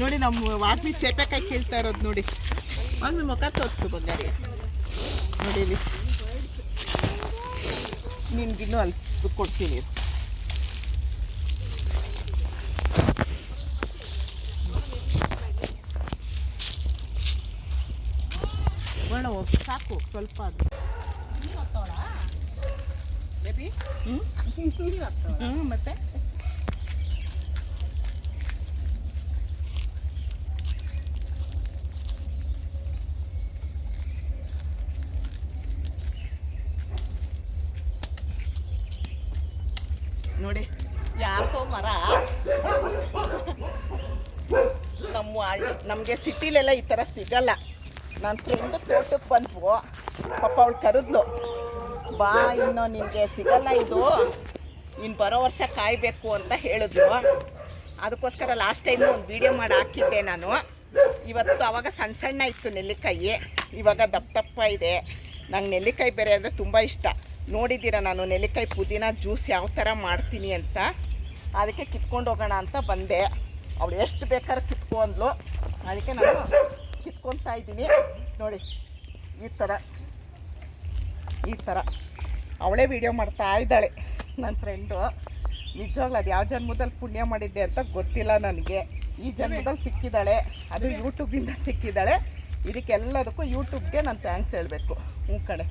ನೋಡಿ ನಮ್ಮ ವಾಗ್ಮಿ ಚೇಪೆಕಾಯಿ ಕೇಳ್ತಾ ಇರೋದು ನೋಡಿ. ವಾಗ್ಮಿ ಮುಖ ತೋರಿಸು ಬಂಗಾರಿ. ನೋಡಿ ಇಲ್ಲಿ ನಿನ್ಗಿನ್ನೂ ಅಲ್ಲಿ ಕೊಡ್ತೀನಿ. ಸಾಕು, ಸ್ವಲ್ಪ ಅದು. ಹ್ಞೂ ಮತ್ತೆ? ನೋಡಿ, ಯಾಕೋ ಮರ? ನಮ್ಮ ನಮಗೆ ಸಿಟಿಲೆಲ್ಲ ಈ ಥರ ಸಿಗಲ್ಲ. ನನ್ನ ಫ್ರೆಂಡ್ ತೋಟಕ್ಕೆ ಬಂದ್ವು. ಪಪ್ಪ ಅವಳು ಕರೆದ್ಲು. ಬಾ, ಇನ್ನು ನಿನಗೆ ಸಿಗಲ್ಲ ಇದು. ಇನ್ನು ಬರೋ ವರ್ಷ ಕಾಯಬೇಕು ಅಂತ ಹೇಳಿದ್ರು ಅದಕ್ಕೋಸ್ಕರ ಲಾಸ್ಟ್ ಟೈಮು ಒಂದು ವೀಡಿಯೋ ಮಾಡಿ ಹಾಕಿದ್ದೆ ನಾನು. ಇವತ್ತು ಅವಾಗ ಸಣ್ಣ ಸಣ್ಣ ಇತ್ತು ನೆಲ್ಲಿಕಾಯಿ. ಇವಾಗ ದಪ್ಪ ದಪ್ಪ ಇದೆ. ನಂಗೆ ನೆಲ್ಲಿಕಾಯಿ ಬೇರೆ ಅಂದರೆ ತುಂಬ ಇಷ್ಟ. ನೋಡಿದ್ದೀರ ನಾನು? ನೆಲ್ಲಿಕಾಯಿ ಪುದೀನ ಜ್ಯೂಸ್ ಯಾವ ಥರ ಮಾಡ್ತೀನಿ ಅಂತ. ಅದಕ್ಕೆ ಕಿತ್ಕೊಂಡು ಹೋಗೋಣ ಅಂತ ಬಂದೆ. ಅವಳು ಎಷ್ಟು ಬೇಕಾದ್ರೆ ಕಿತ್ಕೊ ಅಂದ್ಲು. ಅದಕ್ಕೆ ನಾನು ಕಿತ್ಕೊತಾ ಇದ್ದೀನಿ. ನೋಡಿ, ಈ ಥರ ಈ ಥರ ಅವಳೇ ವಿಡಿಯೋ ಮಾಡ್ತಾ ಇದ್ದಾಳೆ ನನ್ನ ಫ್ರೆಂಡು ನಿಜವಾಗ್ಲೂ ಅದು ಯಾವ ಜನ್ಮದಲ್ಲಿ ಪುಣ್ಯ ಮಾಡಿದ್ದೆ ಅಂತ ಗೊತ್ತಿಲ್ಲ ನನಗೆ. ಈ ಜನ್ಮದಲ್ಲಿ ಸಿಕ್ಕಿದ್ದಾಳೆ, ಅದು ಯೂಟ್ಯೂಬಿಂದ ಸಿಕ್ಕಿದ್ದಾಳೆ. ಇದಕ್ಕೆಲ್ಲದಕ್ಕೂ ಯೂಟ್ಯೂಬ್ಗೆ ನಾನು ಥ್ಯಾಂಕ್ಸ್ ಹೇಳಬೇಕು. ಹ್ಞೂ ಕಡೆ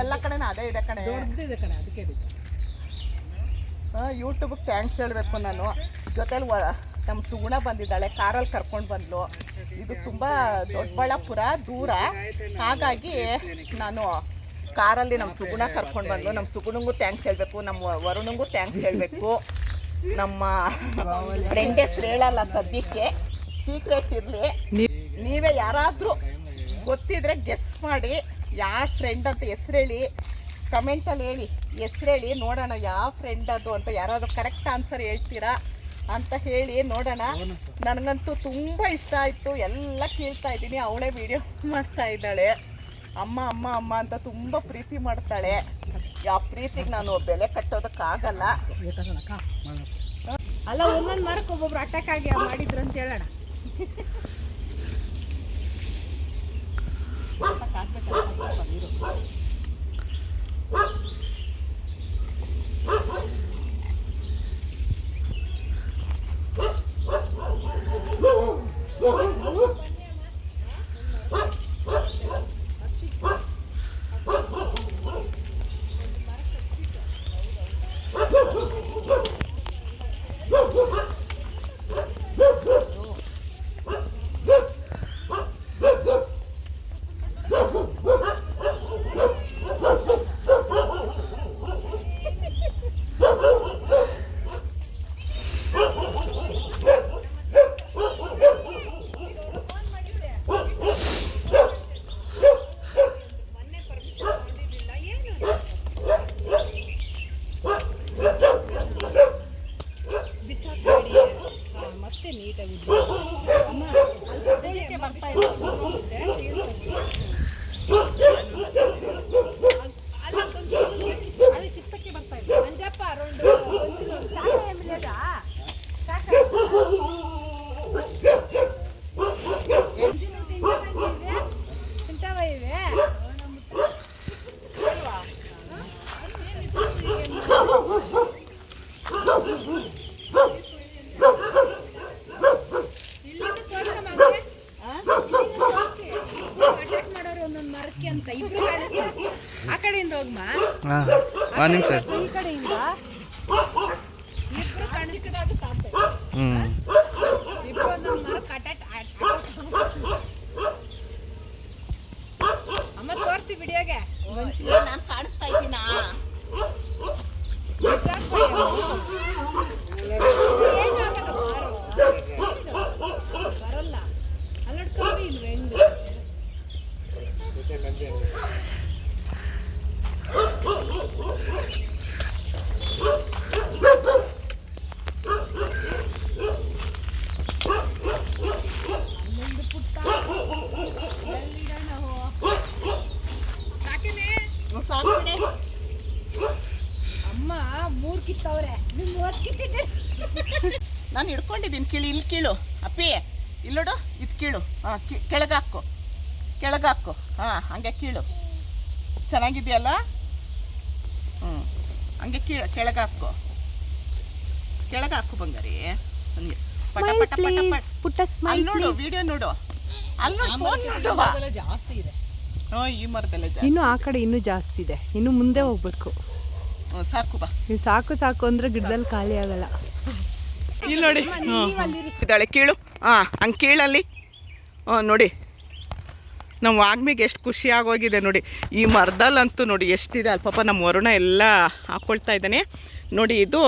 ಎಲ್ಲ ಕಡೆನೂ ಅದೇ ಇದೆ ಕಣೆ. ದೊಡ್ಡದಿದೆ ಕಣೆ ಅದಕ್ಕೆ ಯೂಟ್ಯೂಬಿಗೆ ಥ್ಯಾಂಕ್ಸ್ ಹೇಳಬೇಕು ನಾನು. ಜೊತೆಲಿ ನಮ್ಮ ಸುಗುಣ ಬಂದಿದ್ದಾಳೆ ಕಾರಲ್ಲಿ ಕರ್ಕೊಂಡು ಬಂದ್ಲು. ಇದು ತುಂಬ ದೊಡ್ಡಬಳ್ಳಾಪುರ ದೂರ. ಹಾಗಾಗಿ ನಾನು ಕಾರಲ್ಲಿ ನಮ್ಮ ಸುಗುಣ ಕರ್ಕೊಂಡು ಬಂದ್ಲು. ನಮ್ಮ ಸುಗುಣಂಗೂ ಥ್ಯಾಂಕ್ಸ್ ಹೇಳಬೇಕು ನಮ್ಮ ವರುಣಂಗೂ ಥ್ಯಾಂಕ್ಸ್ ಹೇಳಬೇಕು. ನಮ್ಮ ಫ್ರೆಂಡ್ ಹೆಸ್ರು ಹೇಳಲ್ಲ ಸದ್ಯಕ್ಕೆ. ಸೀಕ್ರೆಟ್ ಇರಲಿ. ನೀವೇ ಯಾರಾದರೂ ಗೊತ್ತಿದ್ರೆ ಗೆಸ್ ಮಾಡಿ. ಯಾರ ಫ್ರೆಂಡ್ ಅಂತ ಹೆಸ್ರು ಹೇಳಿ ಕಮೆಂಟಲ್ಲಿ ಹೇಳಿ. ಹೆಸ್ರು ಹೇಳಿ ನೋಡೋಣ ಯಾವ ಫ್ರೆಂಡ್ ಅದು ಅಂತ ಯಾರಾದರೂ ಕರೆಕ್ಟ್ ಆನ್ಸರ್ ಹೇಳ್ತೀರಾ ಅಂತ ಹೇಳಿ ನೋಡೋಣ. ನನಗಂತೂ ತುಂಬ ಇಷ್ಟ ಆಯಿತು. ಎಲ್ಲ ಕೇಳ್ತಾ ಇದ್ದೀನಿ. ಅವಳೇ ವಿಡಿಯೋ ಮಾಡ್ತಾ ಇದ್ದಾಳೆ. ಅಮ್ಮ ಅಮ್ಮ ಅಮ್ಮ ಅಂತ ತುಂಬ ಪ್ರೀತಿ ಮಾಡ್ತಾಳೆ. ಯಾವ ಪ್ರೀತಿಗೆ ನಾನು ಬೆಲೆ ಕಟ್ಟೋದಕ್ಕಾಗಲ್ಲ. ಅಲ್ಲ ಒಂದೊಂದು ಮರಕ್ಕೆ ಒಬ್ಬೊಬ್ರು ಅಟ್ಯಾಕ್ ಆಗಿ ಮಾಡಿದ್ರು ಅಂತ ಹೇಳೋಣ. ಬಿಸಾಕಬೇಡಿ ಹಾಂ ಒಂದು ನಿಮಿಷ ಈ ಕಡೆಯಿಂದ ಇಬ್ರು ಕಾಣಿಸ್ತಾರೆ ಹ್ಞೂ ಇಬ್ರು ಒಂದೊಂದು ಮರಕ್ಕೆ ಅಟ್ಯಾಕ್ ಅಮ್ಮ ತೋರಿಸಿ ವಿಡಿಯೋಗೆ ನಾನು ಕಾಣಿಸ್ತಾ ಇದ್ದೀನಾ ಬರಲ್ಲ ಅಲ್ಲಡ್ ಕಮ್ಮಿ ಇಲ್ವೇ ಹೆಂಗ್ ನಾನು ಹಿಡ್ಕೊಂಡಿದ್ದೀನಿ ಕೀಳು ಇಲ್ಲಿ ಕೀಳು ಅಪ್ಪಿ ಇಲ್ಲಿ ನೋಡು ಇದು ಕೀಳು. ಹಾಂ ಕೆಳಗೆ ಕೆಳಗಾಕು. ಕೆಳಗಾಕು. ಹಾಕು ಹಾಂ ಹಂಗೆ ಕೀಳು. ಚೆನ್ನಾಗಿದೆಯಲ್ಲ? ಹ್ಞೂ ಹಂಗೆ ಕೀ ಕೆಳಗಾಕು. ಕೆಳಗಾಕು ಕೆಳಗೆ ಹಾಕು ಬಂಗಾರಿ. ಹಂಗೆ. ಪಟ ಪಟ ಪಟ ಪಟ. ಪುಟ್ಟ ಅಲ್ಲಿ ನೋಡು ವಿಡಿಯೋ ನೋಡು. ಅಲ್ಲಿ ನೋಡು ಫೋನ್ ಜಾಸ್ತಿ ಇದೆ. ಹ್ಞೂ ಈ ಮರದಲ್ಲೇ ಜಾಸ್ತಿ. ಇನ್ನು ಆ ಕಡೆ ಇನ್ನೂ ಜಾಸ್ತಿ ಇದೆ. ಇನ್ನು ಮುಂದೆ ಹೋಗ್ಬೇಕು. ಸಾಕು ಬಾ. ಸಾಕು ಸಾಕು ಅಂದ್ರೆ ಗಿಡದಲ್ಲಿ ಖಾಲಿ ಆಗಲ್ಲ. ಇಲ್ಲಿ ನೋಡಿ. ಇದ್ದಾಳೆ ಕೀಳು. ಹಾಂ ಹಂಗೆ ಕೀಳಲ್ಲಿ. ಹಾಂ ನೋಡಿ. ನಮ್ಮ ವಾಗ್ಮಿಗೆ ಎಷ್ಟು ಖುಷಿ ಆಗೋಗಿದೆ ನೋಡಿ. ಈ ಮರದಲ್ಲಂತೂ ನೋಡಿ ಎಷ್ಟಿದೆ. ಅಲ್ಲಿ ಪಾಪ ನಮ್ಮ ವರುಣ ಎಲ್ಲ ಹಾಕ್ಕೊಳ್ತಾ ಇದ್ದಾನೆ. ನೋಡಿ ಇದು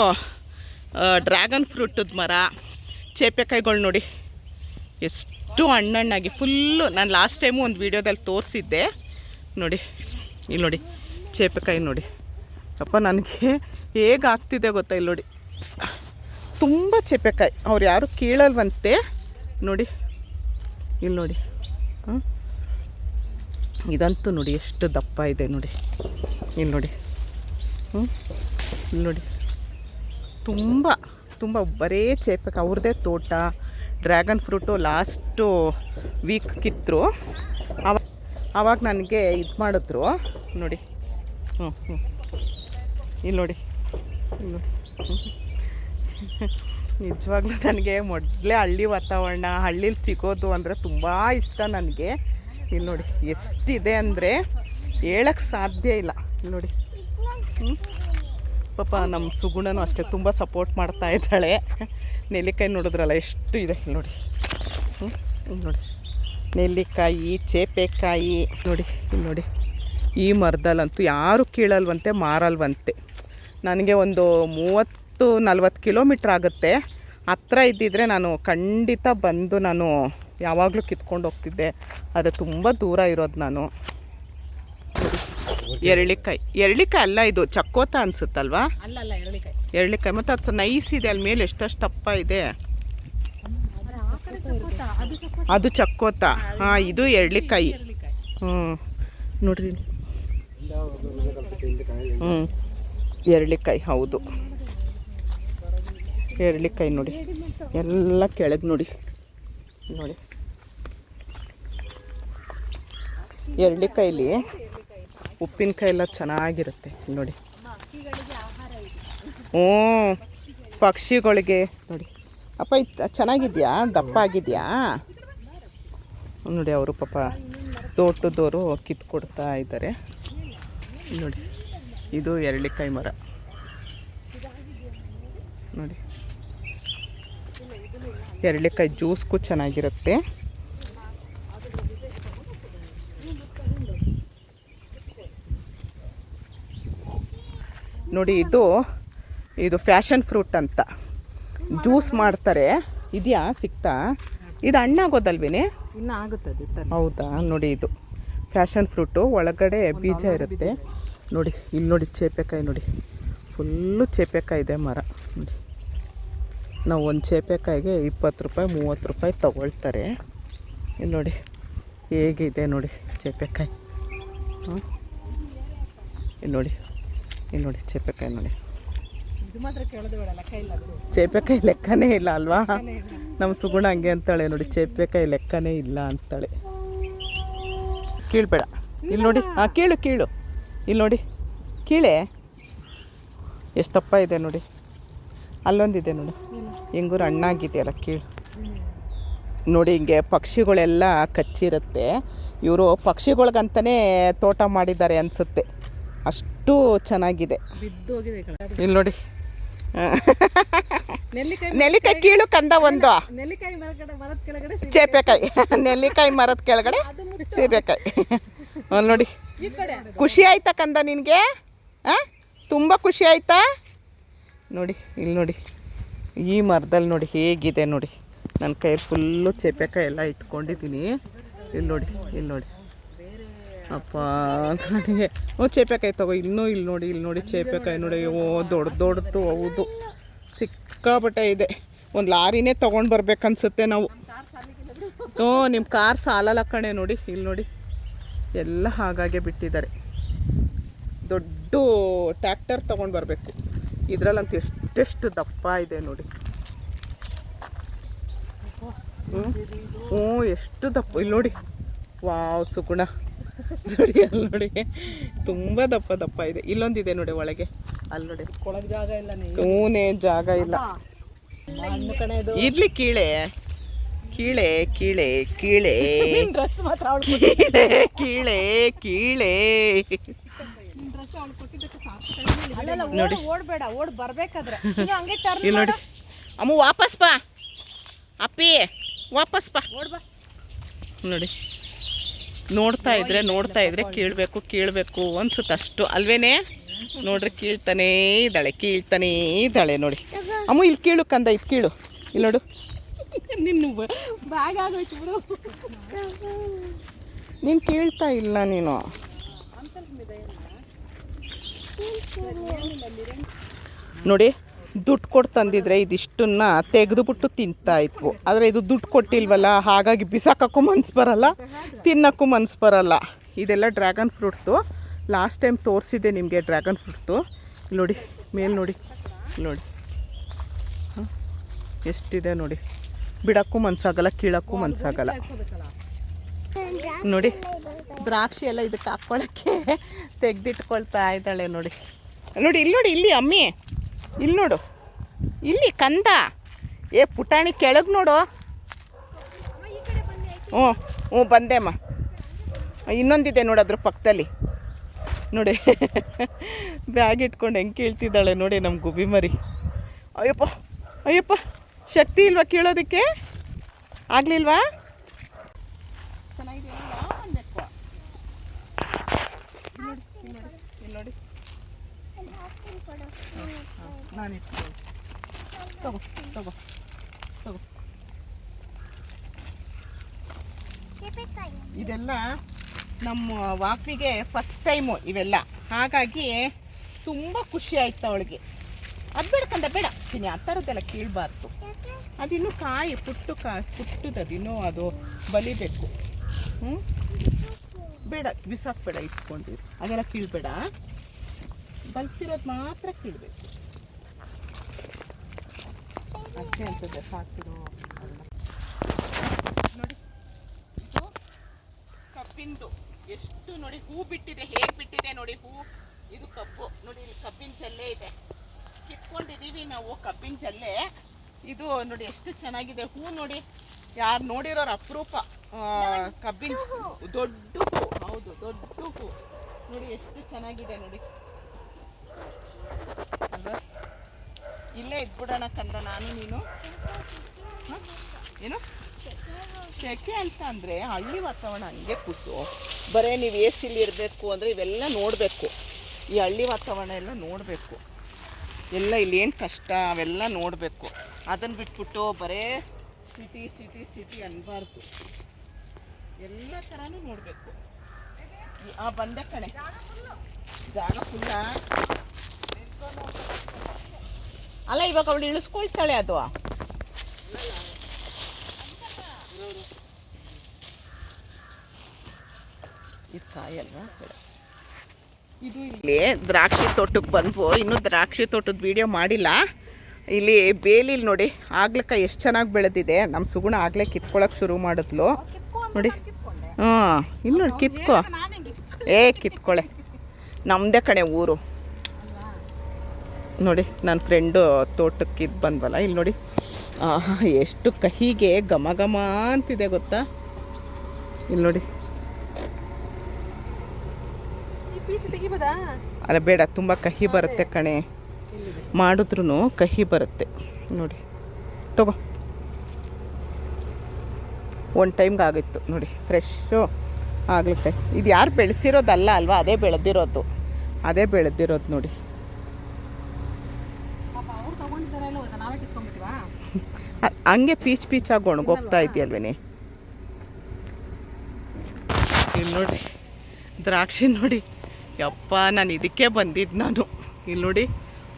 ಡ್ರ್ಯಾಗನ್ ಫ್ರೂಟದ ಮರ. ಚೇಪೆಕಾಯಿಗಳು ನೋಡಿ. ಎಷ್ಟು ಹಣ್ಣಣ್ಣಾಗಿ, ಫುಲ್ಲು ನಾನು ಲಾಸ್ಟ್ ಟೈಮು ಒಂದು ವೀಡಿಯೋದಲ್ಲಿ ತೋರಿಸಿದ್ದೆ. ನೋಡಿ ಇಲ್ಲಿ ನೋಡಿ ಚೇಪೆಕಾಯಿ ನೋಡಿ. ಅಪ್ಪ, ನನಗೆ ಹೇಗಾಗ್ತಿದೆ ಗೊತ್ತಾ ಇಲ್ಲಿ ನೋಡಿ. ತುಂಬ ಚೇಪೆಕಾಯಿ ಅವ್ರು ಯಾರು ಕೀಳಲ್ವಂತೆ. ನೋಡಿ, ಇಲ್ಲಿ ನೋಡಿ. ಹ್ಞೂ ಇದಂತೂ ನೋಡಿ, ಎಷ್ಟು ದಪ್ಪ ಇದೆ ನೋಡಿ. ಇಲ್ಲಿ ನೋಡಿ. ಹ್ಞೂ ಇಲ್ಲಿ ನೋಡಿ. ತುಂಬ ತುಂಬ ಬರೇ ಚೇಪಕ್ಕೆ ಅವ್ರದ್ದೇ ತೋಟ, ಡ್ರ್ಯಾಗನ್ ಫ್ರೂಟು ಲಾಸ್ಟು ವೀಕ್ ಕಿತ್ತರು ಅವ ಆವಾಗ ನನಗೆ ಇದು ಮಾಡಿದ್ರು. ನೋಡಿ. ಹ್ಞೂ ಹ್ಞೂ ಇಲ್ಲಿ ನೋಡಿ. ಇಲ್ಲಿ ನೋಡಿ. ಹ್ಮ್. ನಿಜವಾಗ್ಲೂ ನನಗೆ ಮೊದಲೇ ಹಳ್ಳಿ ವಾತಾವರಣ, ಹಳ್ಳಿಲಿ ಸಿಗೋದು ಅಂದರೆ ತುಂಬ ಇಷ್ಟ ನನಗೆ. ಇಲ್ಲಿ ನೋಡಿ, ಎಷ್ಟಿದೆ ಅಂದರೆ ಹೇಳಕ್ಕೆ ಸಾಧ್ಯ ಇಲ್ಲ. ಇಲ್ಲಿ ನೋಡಿ. ಪಾಪ ನಮ್ಮ ಸುಗುಣನೂ ಅಷ್ಟೇ ತುಂಬ ಸಪೋರ್ಟ್ ಮಾಡ್ತಾ ಇದ್ದಾಳೆ. ನೆಲ್ಲಿಕಾಯಿ ನೋಡಿದ್ರಲ್ಲ, ಎಷ್ಟು ಇದೆ. ಇಲ್ಲಿ ನೋಡಿ. ಇಲ್ಲಿ ನೋಡಿ. ನೆಲ್ಲಿಕಾಯಿ, ಚೇಪೆಕಾಯಿ, ನೋಡಿ. ಇಲ್ಲಿ ನೋಡಿ. ಈ ಮರದಲ್ಲಂತೂ ಯಾರು ಕೀಳಲ್ವಂತೆ, ಮಾರಲ್ವಂತೆ. ನನಗೆ ಒಂದು ಮೂವತ್ತು ನಲ್ವತ್ತು ಕಿಲೋಮೀಟ್ರ್ ಆಗುತ್ತೆ. ಹತ್ರ ಇದ್ದಿದ್ರೆ ನಾನು ಖಂಡಿತ ಬಂದು ನಾನು ಯಾವಾಗಲೂ ಕಿತ್ಕೊಂಡು ಹೋಗ್ತಿದ್ದೆ. ಆದರೆ ತುಂಬ ದೂರ ಇರೋದು ನಾನು. ಎರಳಿಕಾಯಿ ಎರಳಿಕಾಯಿ ಅಲ್ಲ ಇದು ಚಕ್ಕೋತ ಅನ್ಸುತ್ತಲ್ವಾ? ಎರಳಿಕಾಯಿ. ಎರಳಿಕಾಯಿ ಮತ್ತು ಅದು ನೈಸ್ ಇದೆ ಅಲ್ಲಿ ಮೇಲೆ ಎಷ್ಟಷ್ಟು ದಪ್ಪ ಇದೆ? ಅದು ಚಕ್ಕೋತ. ಹಾಂ ಇದು ಎರಳಿಕಾಯಿ. ಹ್ಞೂ ನೋಡ್ರಿ. ಹ್ಞೂ ಎರಳಿಕಾಯಿ ಹೌದು. ಎರಳಿಕಾಯಿ ನೋಡಿ. ಎಲ್ಲ ಕೆಳಗೆ ನೋಡಿ. ನೋಡಿ. ಎರಡಿಕಾಯಿಲಿ ಉಪ್ಪಿನಕಾಯಿ ಎಲ್ಲ ಚೆನ್ನಾಗಿರುತ್ತೆ. ನೋಡಿ. ಹ್ಞೂ. ಪಕ್ಷಿಗಳಿಗೆ ನೋಡಿ. ಅಪ್ಪ, ಇದು ಚೆನ್ನಾಗಿದ್ಯಾ? ದಪ್ಪ ಆಗಿದೆಯಾ? ನೋಡಿ, ಅವರು ಪಾಪ ತೋಟದವರು ಕಿತ್ಕೊಡ್ತಾ ಇದ್ದಾರೆ. ನೋಡಿ. ಇದು ಎರಡಿಕಾಯಿ ಮರ. ನೋಡಿ. ಎರಳಿಕಾಯಿ ಜ್ಯೂಸ್ಗೂ ಚೆನ್ನಾಗಿರುತ್ತೆ. ನೋಡಿ ಇದು ಇದು ಫ್ಯಾಷನ್ ಫ್ರೂಟ್ ಅಂತ. ಜ್ಯೂಸ್ ಮಾಡ್ತಾರೆ. ಇದೆಯಾ? ಸಿಕ್ತಾ? ಇದು ಹಣ್ಣಾಗೋದಲ್ವೇನೆ? ಇನ್ನು ಆಗುತ್ತದೆ ಹೌದಾ? ನೋಡಿ ಇದು. Passion fruit. ಒಳಗಡೆ ಬೀಜ ಇರುತ್ತೆ. ನೋಡಿ ಇಲ್ಲಿ ನೋಡಿ ಚೇಪೆಕಾಯಿ ನೋಡಿ. ಫುಲ್ಲು ಚೇಪೆಕಾಯಿ ಇದೆ ಮರ. ನೋಡಿ. ನಾವು ಒಂದು ಚೇಪೆಕಾಯಿಗೆ ಇಪ್ಪತ್ತು ರೂಪಾಯಿ ಮೂವತ್ತು ರೂಪಾಯಿ ತಗೊಳ್ತಾರೆ. ಇಲ್ಲಿ ನೋಡಿ ಹೇಗಿದೆ ನೋಡಿ ಚೇಪೆಕಾಯಿ. ಹಾಂ ಇಲ್ಲಿ ನೋಡಿ ಇಲ್ಲಿ ನೋಡಿ ಚೇಪೆಕಾಯಿ ನೋಡಿ. ಚೇಪೆಕಾಯಿ ಲೆಕ್ಕನೇ ಇಲ್ಲ ಅಲ್ವಾ? ನಮ್ಮ ಸುಗುಣ ಹಂಗೆ ಅಂತಾಳೆ ನೋಡಿ ಚೇಪೆಕಾಯಿ ಲೆಕ್ಕನೇ ಇಲ್ಲ ಅಂತಾಳೆ. ಕೀಳ್ಬೇಡ. ಇಲ್ಲಿ ನೋಡಿ ಹಾಂ ಕೀಳು ಕೀಳು. ಇಲ್ಲಿ ನೋಡಿ ಕೀಳೆ. ಎಷ್ಟಪ್ಪ ಇದೆ ನೋಡಿ. ಅಲ್ಲೊಂದಿದೆ ನೋಡಿ. ಹೆಂಗೂರು ಹಣ್ಣಾಗಿದೆಯಲ್ಲ ಕೀಳು. ನೋಡಿ ಹಿಂಗೆ ಪಕ್ಷಿಗಳೆಲ್ಲ ಕಚ್ಚಿರುತ್ತೆ. ಇವರು ಪಕ್ಷಿಗಳಿಗಂತಲೇ ತೋಟ ಮಾಡಿದ್ದಾರೆ ಅನಿಸುತ್ತೆ. ಅಷ್ಟು ಚೆನ್ನಾಗಿದೆ. ಇಲ್ಲಿ ನೋಡಿ. ನೆಲ್ಲಿಕಾಯಿ ಕೀಳು ಕಂದ ಒಂದು. ಚೇಪೆಕಾಯಿ ನೆಲ್ಲಿಕಾಯಿ ಮರದ ಕೆಳಗಡೆ ಸೀಬೆಕಾಯಿ. ನೋಡಿ. ಖುಷಿ ಆಯ್ತಾ ಕಂದ ನಿನಗೆ? ಹಾಂ ತುಂಬ ಖುಷಿ ಆಯ್ತಾ? ನೋಡಿ, ಇಲ್ಲಿ ನೋಡಿ. ಈ ಮರದಲ್ಲಿ ನೋಡಿ ಹೇಗಿದೆ ನೋಡಿ. ನನ್ನ ಕೈ ಫುಲ್ಲು ಚೇಪೆಕಾಯಿ ಎಲ್ಲ ಇಟ್ಕೊಂಡಿದ್ದೀನಿ. ಇಲ್ಲಿ ನೋಡಿ ಇಲ್ಲಿ ನೋಡಿ. ಅಪ್ಪ ನನಗೆ ಓ, ಚೇಪೆಕಾಯಿ ತಗೋ, ಇನ್ನೂ ಇಲ್ಲಿ ನೋಡಿ ಇಲ್ಲಿ ನೋಡಿ ಚೇಪೆಕಾಯಿ ನೋಡಿ. ಓ, ದೊಡ್ಡ ದೊಡ್ಡದು, ಹೌದು. ಸಿಕ್ಕಾಪಟ್ಟೆ ಇದೆ. ಒಂದು ಲಾರಿನೇ ತೊಗೊಂಡು ಬರ್ಬೇಕನ್ಸುತ್ತೆ ನಾವು. ಓ ನಿಮ್ಮ ಕಾರ್ ಸಾಲಲ್ಲ ಕಣೆ ನೋಡಿ, ಇಲ್ಲಿ ನೋಡಿ. ಎಲ್ಲ ಹಾಗಾಗೆ ಬಿಟ್ಟಿದ್ದಾರೆ. ದೊಡ್ಡ ಟ್ಯಾಕ್ಟರ್ ತೊಗೊಂಡು ಬರಬೇಕು. ಇದರಲ್ಲಂತೂ ಎಷ್ಟೆಷ್ಟು ದಪ್ಪ ಇದೆ ನೋಡಿ. ಹ್ಞೂ ಎಷ್ಟು ದಪ್ಪ ಇಲ್ಲಿ ನೋಡಿ. ವಾವ್ ಸುಗುಣ. ನೋಡಿ ಅಲ್ಲಿ ನೋಡಿ. ತುಂಬ ದಪ್ಪ ದಪ್ಪ ಇದೆ. ಇಲ್ಲೊಂದಿದೆ ನೋಡಿ ಒಳಗೆ. ಅಲ್ಲಿ ನೋಡಿ. ಜಾಗ ಇಲ್ಲ ಹೂನೇ ಜಾಗ ಇಲ್ಲ. ಇರ್ಲಿ ಕೀಳೆ. ಕೀಳೆ ಕೀಳೆ ಕೀಳೆ. ಡ್ರೆಸ್ ಮಾತ್ರ ಕೀಳೆ ಕೀಳೆ ಕೀಳೆ. ಡ್ರೆಸ್ ಅವಳು ಕೊಟ್ಟಿದ್ದಕ್ಕೆ ಸಾಕು ಅಲ್ಲೆಲ್ಲ ಓಡ್ ಓಡ್ಬೇಡ ಓಡ್ ಬರ್ಬೇಕಾದ್ರೆ. ನೀವು ಹಂಗೆ ಟರ್ನ್ ಇಲ್ಲಿ ನೋಡಿ. ಅಮ್ಮ ವಾಪಸ್ ಬಾ. ಅಪ್ಪಿ ವಾಪಸ್ ಬಾ. ಓಡ್ ಬಾ. ನೋಡಿ. ನೋಡ್ತಾ ಇದ್ರೆ ನೋಡ್ತಾ ಇದ್ರೆ ಕೀಳ್ಬೇಕು ಕೀಳ್ಬೇಕು ಅನ್ಸುತ್ತೆ ಅಷ್ಟು. ಅಲ್ವೇನೆ? ನೋಡ್ರಿ ಕೀಳ್ತಾನೇ ಇದ್ದಾಳೆ ಕೀಳ್ತಾನೇ ಇದ್ದಾಳೆ ನೋಡಿ. ಅಮ್ಮ ಇಲ್ಲಿ ಕೀಳು ಕಂದ ಇದು ಕೀಳು. ಇಲ್ಲಿ ನೋಡು. ನಿನ್ನ ಬ್ಯಾಗ್ ಆಗೋಯ್ತು ಬಿಡು. ನೀನು ಕೀಳ್ತಾ ಇಲ್ಲ ನೀನು. ನೋಡಿ, ದುಡ್ಡು ಕೊಟ್ಟು ತಂದಿದ್ರೆ ಇದಿಷ್ಟನ್ನ ತೆಗೆದುಬಿಟ್ಟು ತಿಂತಾ ಇದ್ವು. ಆದರೆ ಇದು ದುಡ್ಡು ಕೊಟ್ಟಿಲ್ವಲ್ಲ, ಹಾಗಾಗಿ ಬಿಸಾಕಕ್ಕೂ ಮನ್ಸು ಬರಲ್ಲ, ತಿನ್ನಕ್ಕೂ ಮನ್ಸು ಬರಲ್ಲ. ಇದೆಲ್ಲ ಡ್ರ್ಯಾಗನ್ ಫ್ರೂಟ್ದು ಲಾಸ್ಟ್ ಟೈಮ್ ತೋರಿಸಿದೆ ನಿಮಗೆ ಡ್ರ್ಯಾಗನ್ ಫ್ರೂಟ್ದು ನೋಡಿ, ಮೇಲೆ ನೋಡಿ ನೋಡಿ. ಎಷ್ಟಿದೆ ನೋಡಿ. ಬಿಡಕ್ಕೂ ಮನ್ಸಾಗಲ್ಲ, ಕೀಳೋಕ್ಕೂ ಮನ್ಸಾಗಲ್ಲ. ನೋಡಿ. ದ್ರಾಕ್ಷಿ ಎಲ್ಲ ಇದಕ್ಕೆ ಹಾಕ್ಕೊಳ್ಳೋಕ್ಕೆ ತೆಗ್ದಿಟ್ಕೊಳ್ತಾ ಇದ್ದಾಳೆ ನೋಡಿ. ನೋಡಿ, ಇಲ್ಲಿ ನೋಡಿ, ಇಲ್ಲಿ ಅಮ್ಮಿ. ಇಲ್ಲಿ ನೋಡು. ಇಲ್ಲಿ ಕಂದ. ಏ, ಪುಟಾಣಿ ಕೆಳಗೆ ನೋಡು. ಹ್ಞೂ ಹ್ಞೂ ಬಂದೆಮ್ಮ ಇನ್ನೊಂದಿದೆ ನೋಡು ಅದ್ರ ಪಕ್ಕದಲ್ಲಿ. ನೋಡಿ, ಬ್ಯಾಗ್ ಇಟ್ಕೊಂಡು ಹೆಂಗೆ ಕೇಳ್ತಿದ್ದಾಳೆ ನೋಡಿ ನಮ್ಮ ಗುಬಿ ಮರಿ. ಅಯ್ಯಪ್ಪ ಅಯ್ಯಪ್ಪ, ಶಕ್ತಿ ಇಲ್ವಾ ಕೇಳೋದಕ್ಕೆ? ಆಗ್ಲಿಲ್ವಾ ಚೆನ್ನಾಗಿದೆಯಾ ಅನ್ಬೇಕು ಇಲ್ಲಿ ನೋಡಿ ನಾನು ತಗೋ ತಗೋ ತಗೋ. ಇದೆಲ್ಲ ನಮ್ಮ ವಾಕ್ವಿಗೆ ಫಸ್ಟ್ ಟೈಮು ಇವೆಲ್ಲ. ಹಾಗಾಗಿ ತುಂಬ ಖುಷಿ ಆಯ್ತು ಅವಳಿಗೆ. ಅದು ಬೇಡ ಬೇಡ. ಚಿನಿ ಆ ಥರದ್ದೆಲ್ಲ ಕೀಳಬಾರ್ದು. ಅದಿನ್ನು ಕಾಯಿ, ಪುಟ್ಟು ಕಾಯಿ ಪುಟ್ಟದದಿನ್ನೂ ಅದು ಬಲಿಬೇಕು. ಹ್ಞೂ ಬೇಡ, ಬಿಸಾಕ್ಬೇಡ ಇಟ್ಕೊಂಡಿರು ಅದೆಲ್ಲ ಕೀಳ್ಬೇಡ. ಬಲ್ತಿರೋದು ಮಾತ್ರ ಕೀಳ್ಬೇಕು. ಅಷ್ಟೇ ಅನ್ಸುತ್ತೆ ಸಾಕಿರೋ ನೋಡಿ ಇದು ಕಬ್ಬಿಂದು. ಎಷ್ಟು ನೋಡಿ ಹೂ ಬಿಟ್ಟಿದೆ ಹೇಗೆ ಬಿಟ್ಟಿದೆ ನೋಡಿ ಹೂ. ಇದು ಕಬ್ಬು. ನೋಡಿ ಇಲ್ಲಿ ಕಬ್ಬಿನ ಜಲ್ಲೆ ಇದೆ. ಕಿತ್ಕೊಂಡಿದ್ದೀವಿ ನಾವು ಕಬ್ಬಿನ ಜಲ್ಲೆ. ಇದು ನೋಡಿ ಎಷ್ಟು ಚೆನ್ನಾಗಿದೆ ಹೂ ನೋಡಿ. ಯಾರು ನೋಡಿರೋರು ಅಪರೂಪ. ಕಬ್ಬಿನ ದೊಡ್ಡ ಹೂ. ಹೌದು ದೊಡ್ಡ ಹೂ. ನೋಡಿ ಎಷ್ಟು ಚೆನ್ನಾಗಿದೆ ನೋಡಿ. ಅಲ್ವಾ? ಇಲ್ಲೇ ಇದ್ಬಿಡೋಣ ಕಂದ ನಾನು, ನೀನು? ಏನು? ಸೆಕೆ ಅಂತ ಅಂದರೆ ಹಳ್ಳಿ ವಾತಾವರಣ ಹಂಗೆ ಕುಸು. ಬರೀ ನೀವು ಎ ಸಿಲಿ ಇರಬೇಕು ಅಂದರೆ ಇವೆಲ್ಲ ನೋಡಬೇಕು. ಈ ಹಳ್ಳಿ ವಾತಾವರಣ ಎಲ್ಲ ನೋಡಬೇಕು. ಎಲ್ಲ ಇಲ್ಲಿ ಏನು ಕಷ್ಟ, ಅವೆಲ್ಲ ನೋಡಬೇಕು. ಅದನ್ನು ಬಿಟ್ಬಿಟ್ಟು ಬರೇ ಸಿಟಿ ಸಿಟಿ ಸಿಟಿ ಅನ್ನಬಾರ್ದು ಎಲ್ಲ ಥರನೂ ನೋಡಬೇಕು. ಆ ಬಂದೆ ಕಣೆ. ಜಾಗ ಫುಲ್ಲ ಅಲ್ಲ ಇವಾಗ ಅವಳು ಇಳಿಸ್ಕೊಳ್ತಾಳೆ ಅದು. ಇದು ಕಾಯಲ್ವಾ ಇದು ಇಲ್ಲಿ ದ್ರಾಕ್ಷಿ ತೋಟಕ್ಕೆ ಬಂದ್ವು. ಇನ್ನೂ ದ್ರಾಕ್ಷಿ ತೋಟದ ವಿಡಿಯೋ ಮಾಡಿಲ್ಲ. ಇಲ್ಲಿ ಬೇಲಿಲ್ ನೋಡಿ ಆಗ್ಲಕ್ಕ ಎಷ್ಟು ಚೆನ್ನಾಗಿ ಬೆಳೆದಿದೆ. ನಮ್ಮ ಸುಗುಣ ಆಗ್ಲೇ ಕಿತ್ಕೊಳಕ್ ಶುರು ಮಾಡಿದ್ಲು. ನೋಡಿ. ಹಾಂ ಇಲ್ಲಿ ನೋಡಿ ಕಿತ್ಕೋ. ಏ ಕಿತ್ಕೊಳೆ. ನಮ್ಮದೇ ಕಣೆ ಊರು. ನೋಡಿ ನನ್ನ ಫ್ರೆಂಡು ತೋಟಕ್ಕೆ ಇದು ಬಂದ್ವಲ್ಲ ಇಲ್ಲಿ ನೋಡಿ. ಆಹಾ ಎಷ್ಟು ಕಹಿಗೆ ಘಮ ಘಮ ಅಂತಿದೆ ಗೊತ್ತಾ? ಇಲ್ಲಿ ನೋಡಿ. ಅಲ್ಲ ಬೇಡ ತುಂಬ ಕಹಿ ಬರುತ್ತೆ ಕಣೆ. ಮಾಡಿದ್ರೂ ಕಹಿ ಬರುತ್ತೆ. ನೋಡಿ ತಗೋ. ಒನ್ ಟೈಮ್ಗೆ ಆಗಿತ್ತು ನೋಡಿ ಫ್ರೆಶ್ಶು ಆಗ್ಲಿಕಾಯಿ ಇದು ಯಾರು ಬೆಳೆಸಿರೋದಲ್ಲ ಅಲ್ವಾ? ಅದೇ ಬೆಳೆದಿರೋದು. ಅದೇ ಬೆಳೆದಿರೋದು ನೋಡಿ. ಹಂಗೆ ಪೀಚ್ ಪೀಚಾಗಿ ಒಣಗೋಗ್ತಾ ಇದೆಯಲ್ವೇನೆ? ಇಲ್ಲಿ ನೋಡಿ. ದ್ರಾಕ್ಷಿ ನೋಡಿ. ಯಪ್ಪ ನಾನು ಇದಕ್ಕೆ ಬಂದಿದ್ದು ನಾನು. ಇಲ್ಲಿ ನೋಡಿ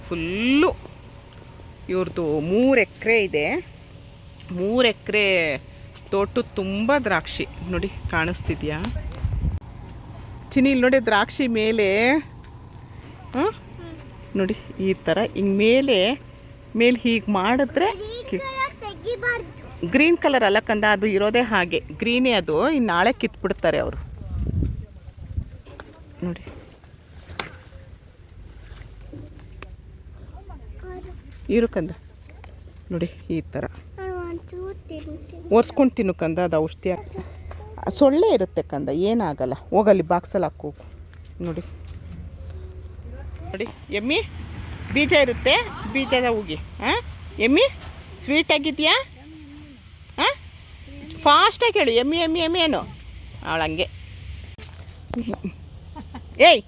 ಫುಲ್ಲು. ಇವ್ರದ್ದು ಮೂರು ಎಕರೆ ಇದೆ. ಮೂರು ಎಕರೆ ತೋಟ ತುಂಬ ದ್ರಾಕ್ಷಿ. ನೋಡಿ ಕಾಣಿಸ್ತಿದ್ಯಾ? ಚಿನಿ ಇಲ್ಲಿ ನೋಡಿ ದ್ರಾಕ್ಷಿ ಮೇಲೆ ಹಾಂ? ನೋಡಿ ಈ ಥರ ಹಿಂಗೆ ಮೇಲೆ ಮೇಲೆ ಹೀಗೆ ಮಾಡಿದ್ರೆ ಗ್ರೀನ್ ಕಲರ್ ಅಲ್ಲ ಕಂದ ಅದು ಇರೋದೇ ಹಾಗೆ. ಗ್ರೀನೇ ಅದು. ಇನ್ನು ನಾಳೆ ಕಿತ್ಬಿಡ್ತಾರೆ ಅವರು. ನೋಡಿ. ಇರು ಕಂದ. ನೋಡಿ ಈ ಥರ ಒರೆಸ್ಕೊಂಡು ತಿನ್ನು ಕಂದ, ಅದು ಔಷಧಿ ಸೊಳ್ಳೆ ಇರುತ್ತೆ ಕಂದ, ಏನಾಗಲ್ಲ. ಹೋಗಲ್ಲಿ ಬಾಕ್ಸಲ್ಲಿ ಹಾಕು ನೋಡಿ. ನೋಡಿ, ಎಮ್ಮಿ, ಬೀಜ ಇರುತ್ತೆ. ಬೀಜದ ಹೋಗಿ ಹಾಂ ಎಮ್ಮಿ ಸ್ವೀಟ್ ಆಗಿದೆಯಾ? ಹಾಂ ಫಾಸ್ಟಾಗಿ ಹೇಳು. ಎಮ್ಮಿ ಎಮ್ಮಿ ಎಮ್ಮಿ ಏನು? ಅವಳು ಹಂಗೆ. ಏಯ್!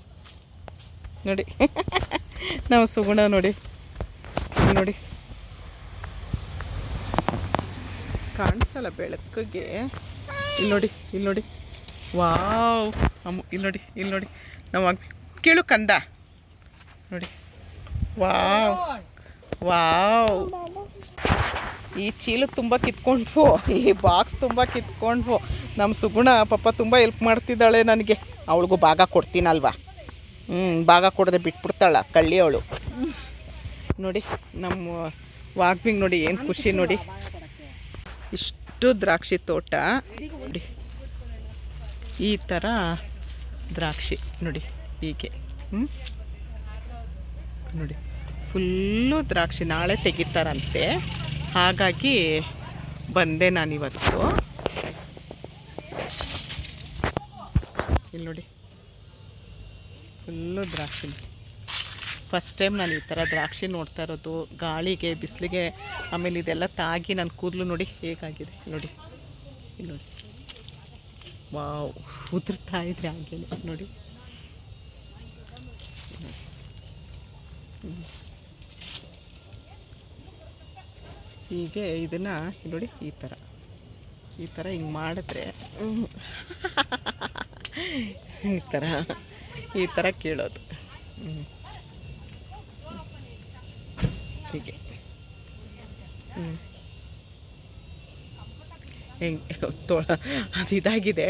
ನೋಡಿ. ನಾವು ಸುಗುಣ ನೋಡಿ. ನೋಡಿ. ಕಾಣಿಸಲ್ಲ ಬೆಳಕಿಗೆ. ಇಲ್ಲಿ ನೋಡಿ ಇಲ್ಲಿ ನೋಡಿ. ವಾವ್. ಅಮ್ಮ ಇಲ್ಲಿ ನೋಡಿ ಇಲ್ಲಿ ನೋಡಿ. ನಾವು ಕೇಳು ಕಂದ. ನೋಡಿ. ವಾವ್. ವಾವ್. ಈ ಚೀಲ ತುಂಬ ಕಿತ್ಕೊಂಡ್ವು. ಈ ಬಾಕ್ಸ್ ತುಂಬ ಕಿತ್ಕೊಂಡ್ವು. ನಮ್ಮ ಸುಗುಣ ಪಾಪ ತುಂಬ ಹೆಲ್ಪ್ ಮಾಡ್ತಿದ್ದಾಳೆ ನನಗೆ. ಅವಳಿಗೂ ಭಾಗ ಕೊಡ್ತೀನಲ್ವಾ? ಹ್ಞೂ ಭಾಗ ಕೊಡದೆ ಬಿಟ್ಬಿಡ್ತಾಳ ಕಳ್ಳಿ ಅವಳು ನೋಡಿ ನಮ್ಮ ವಾಗ್ಬಿಂಗ್ ನೋಡಿ ಏನು ಖುಷಿ ನೋಡಿ. ಇಷ್ಟು ದ್ರಾಕ್ಷಿ ತೋಟ. ನೋಡಿ. ಈ ಥರ ದ್ರಾಕ್ಷಿ. ನೋಡಿ, ಹೀಗೆ. ಹ್ಞೂ ನೋಡಿ, ಫುಲ್ಲು ದ್ರಾಕ್ಷಿ ನಾಳೆ ತೆಗಿತಾರಂತೆ. ಹಾಗಾಗಿ ಬಂದೆ ನಾನು ಇವತ್ತು ಇಲ್ಲಿ ನೋಡಿ. ಫುಲ್ಲು ದ್ರಾಕ್ಷಿ. ಫಸ್ಟ್ ಟೈಮ್ ನಾನು ಈ ಥರ ದ್ರಾಕ್ಷಿ ನೋಡ್ತಾ ಇರೋದು, ಗಾಳಿಗೆ, ಬಿಸಿಲಿಗೆ, ಆಮೇಲೆ ಇದೆಲ್ಲ ತಾಗಿ ನನ್ನ ಕೂದಲು ನೋಡಿ ಹೇಗಾಗಿದೆ, ನೋಡಿ ನೋಡಿ. ವಾವ್, ಉದುರ್ತಾ ಇದ್ರೆ ಹಾಗೇನೆ, ನೋಡಿ. ಹೀಗೆ ಇದನ್ನು ನೋಡಿ, ಈ ಥರ. ಈ ಥರ ಹಿಂಗೆ ಮಾಡಿದ್ರೆ, ಈ ಥರ ಈ ಥರ ಕೇಳೋದು. ಹ್ಞೂ ಹೀಗೆ. ಹ್ಞೂ ಹೆಂಗೆ ತೋಳ ಅದು ಇದಾಗಿದೆ.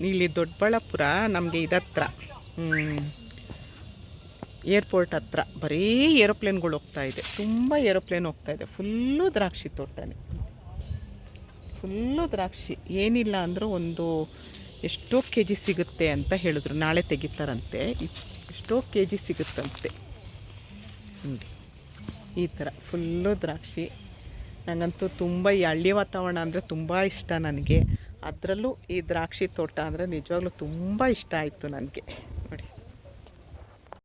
ಇಲ್ಲಿ ದೊಡ್ಡಬಳ್ಳಾಪುರ, ನಮಗೆ ಇದತ್ರ. ಏರ್ಪೋರ್ಟ್ ಹತ್ರ. ಬರೀ ಏರೋಪ್ಲೇನ್ಗಳು ಹೋಗ್ತಾ ಇದೆ. ತುಂಬ ಏರೋಪ್ಲೇನ್ ಹೋಗ್ತಾ ಇದೆ. ಫುಲ್ಲು ದ್ರಾಕ್ಷಿ ತೋಟನೇ. ಫುಲ್ಲು ದ್ರಾಕ್ಷಿ. ಏನಿಲ್ಲ ಅಂದರೂ ಒಂದು ಎಷ್ಟೋ ಕೆ ಜಿ ಸಿಗುತ್ತೆ ಅಂತ ಹೇಳಿದ್ರು. ನಾಳೆ ತೆಗಿತಾರಂತೆ. ಎಷ್ಟೋ ಕೆ ಜಿ ಸಿಗುತ್ತಂತೆ. ನೋಡಿ ಈ ಥರ, ಫುಲ್ಲು ದ್ರಾಕ್ಷಿ. ನನಗಂತೂ ತುಂಬ ಈ ಹಳ್ಳಿ ವಾತಾವರಣ ಅಂದರೆ ತುಂಬ ಇಷ್ಟ ನನಗೆ. ಅದರಲ್ಲೂ ಈ ದ್ರಾಕ್ಷಿ ತೋಟ ಅಂದರೆ ನಿಜವಾಗ್ಲೂ ತುಂಬ ಇಷ್ಟ ಆಯಿತು ನನಗೆ.